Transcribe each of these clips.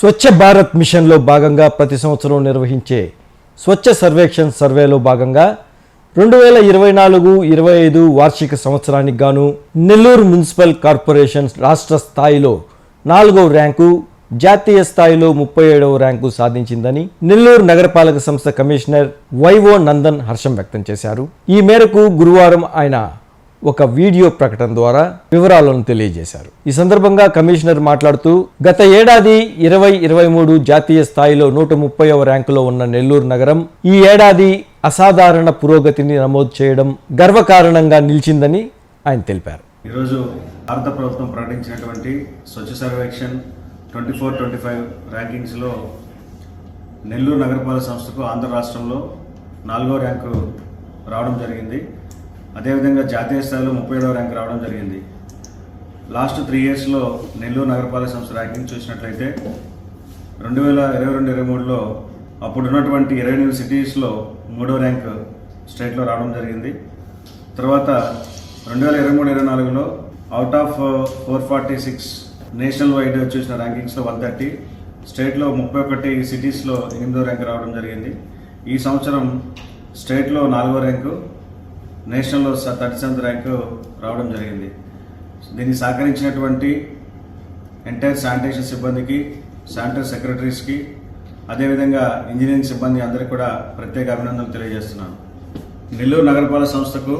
స్వచ్ఛ భారత్ మిషన్లో భాగంగా ప్రతి సంవత్సరం నిర్వహించే స్వచ్ఛ సర్వేక్షణ్ సర్వేలో భాగంగా రెండు వేల ఇరవై నాలుగు ఇరవై ఐదు వార్షిక సంవత్సరానికి గాను నెల్లూరు మున్సిపల్ కార్పొరేషన్ రాష్ట్ర స్థాయిలో నాలుగవ ర్యాంకు జాతీయ స్థాయిలో ముప్పై ఏడవ ర్యాంకు సాధించిందని నెల్లూరు నగరపాలక సంస్థ కమిషనర్ వైవో నందన్ హర్షం వ్యక్తం చేశారు. ఈ మేరకు గురువారం ఆయన ఒక వీడియో ప్రకటన ద్వారా వివరాలను తెలియజేశారు. ఈ సందర్భంగా కమిషనర్ మాట్లాడుతూ గత ఏడాది ఇరవై ఇరవై మూడు జాతీయ స్థాయిలో నూట ముప్పైవ ర్యాంకులో ఉన్న నెల్లూరు నగరం ఈ ఏడాది అసాధారణ పురోగతిని నమోదు చేయడం గర్వకారణంగా నిలిచిందని ఆయన తెలిపారు. ఈరోజు భారత ప్రభుత్వం ప్రకటించినటువంటి Swachh Survekshan twenty four twenty five ర్యాంకింగ్స్లో Nellore నగరపాలక సంస్థకు ఆంధ్ర రాష్ట్రంలో నాలుగో ర్యాంకు రావడం జరిగింది. అదేవిధంగా జాతీయ స్థాయిలో ముప్పై ఏడవ ర్యాంక్ రావడం జరిగింది. లాస్ట్ త్రీ ఇయర్స్లో నెల్లూరు నగరపాలక సంస్థ ర్యాంకింగ్ చూసినట్లయితే రెండు వేల ఇరవై రెండు ఇరవై మూడులో అప్పుడున్నటువంటి ఇరవై ఎనిమిది సిటీస్లో మూడో ర్యాంక్ స్టేట్లో రావడం జరిగింది. తర్వాత రెండు వేల ఇరవై మూడు ఇరవై నాలుగులో out of four forty six nationwide చూసిన ర్యాంకింగ్స్లో వన్ థర్టీ స్టేట్లో ముప్పై ఒకటి సిటీస్లో ఎనిమిదో ర్యాంక్ రావడం జరిగింది. ఈ సంవత్సరం స్టేట్లో నాలుగో ర్యాంకు నేషనల్లో థర్టీ సెవెంత్ ర్యాంకు రావడం జరిగింది. దీన్ని సహకరించినటువంటి ఎంటైర్ శానిటేషన్ సిబ్బందికి శానిటరీ సెక్రటరీస్కి అదేవిధంగా ఇంజనీరింగ్ సిబ్బంది అందరికీ కూడా ప్రత్యేక అభినందనలు తెలియజేస్తున్నాను. నెల్లూరు నగరపాలక సంస్థకు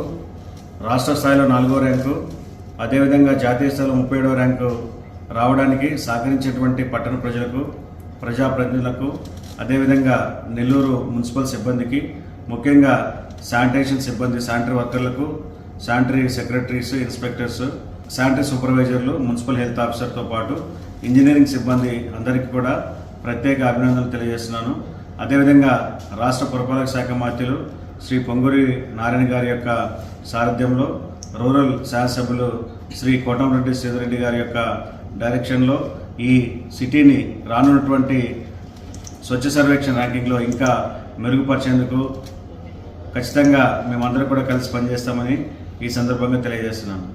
రాష్ట్ర స్థాయిలో నాలుగో ర్యాంకు అదేవిధంగా జాతీయ స్థాయిలో ముప్పై ఏడవ ర్యాంకు రావడానికి సహకరించినటువంటి పట్టణ ప్రజలకు ప్రజాప్రతినిధులకు అదేవిధంగా నెల్లూరు మున్సిపల్ సిబ్బందికి ముఖ్యంగా శానిటేషన్ సిబ్బంది శానిటరీ వర్కర్లకు శానిటరీ సెక్రటరీస్ ఇన్స్పెక్టర్స్ శానిటరీ సూపర్వైజర్లు మున్సిపల్ హెల్త్ ఆఫీసర్తో పాటు ఇంజనీరింగ్ సిబ్బంది అందరికీ కూడా ప్రత్యేక అభినందనలు తెలియజేస్తున్నాను. అదేవిధంగా రాష్ట్ర పురపాలక శాఖ మంత్రులు శ్రీ పొంగూరి నారాయణ గారి యొక్క సారథ్యంలో రూరల్ శాసనసభ్యులు శ్రీ కోటంరెడ్డి శ్రీధరెడ్డి గారి యొక్క డైరెక్షన్లో ఈ సిటీని రానున్నటువంటి స్వచ్ఛ సర్వేక్షణ ర్యాంకింగ్లో ఇంకా మెరుగుపరిచేందుకు ఖచ్చితంగా మేమందరం కూడా కలిసి పనిచేస్తామని ఈ సందర్భంగా తెలియజేస్తున్నాను.